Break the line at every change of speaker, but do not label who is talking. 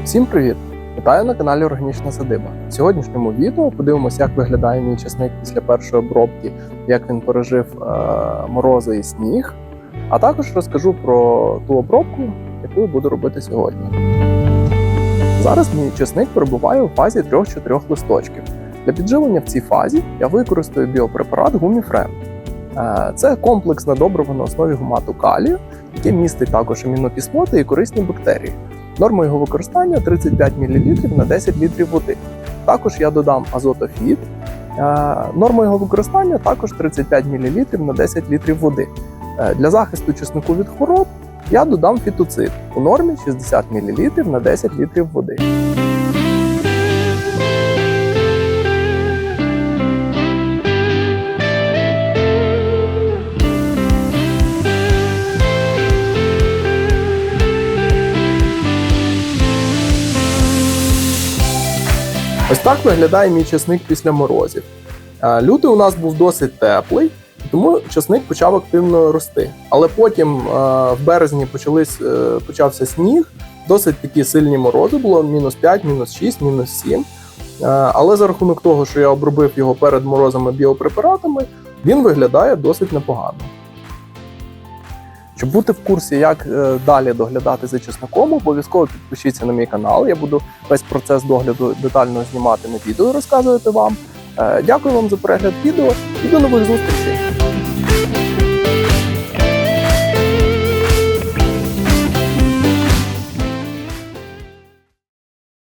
Всім привіт! Вітаю на каналі Органічна Садиба. В сьогоднішньому відео подивимося, як виглядає мій часник після першої обробки, як він пережив е, морози і сніг. А також розкажу про ту обробку, яку буду робити сьогодні. Зараз мій часник перебуває у фазі 3-4 листочків. Для підживлення в цій фазі я використаю біопрепарат Гуміфрен. Е, Це комплексне добриво на основі гумату калію, яке містить також амінокислоти і корисні бактерії. Норма його використання 35 мл на 10 літрів води. Також я додам азотофіт. Е, Норма його використання також 35 мл на 10 літрів води. Е, Для захисту чеснику від хвороб я додам фітоцид у нормі 60 мл на 10 літрів води. Ось так виглядає мій чесник після морозів. Е, Лютий у нас був досить теплий, тому чесник почав активно рости. Але потім е, в березні почались, е, почався сніг, досить такі сильні морози, було мінус 5, мінус 6, мінус 7. Е, Але за рахунок того, що я обробив його перед морозами біопрепаратами, він виглядає досить непогано. Щоб бути в курсі, як е, далі доглядати за чесником, обов'язково підпишіться на мій канал. Я буду весь процес догляду детально знімати на відео розказувати вам. Е, Дякую вам за перегляд відео і до нових зустрічей!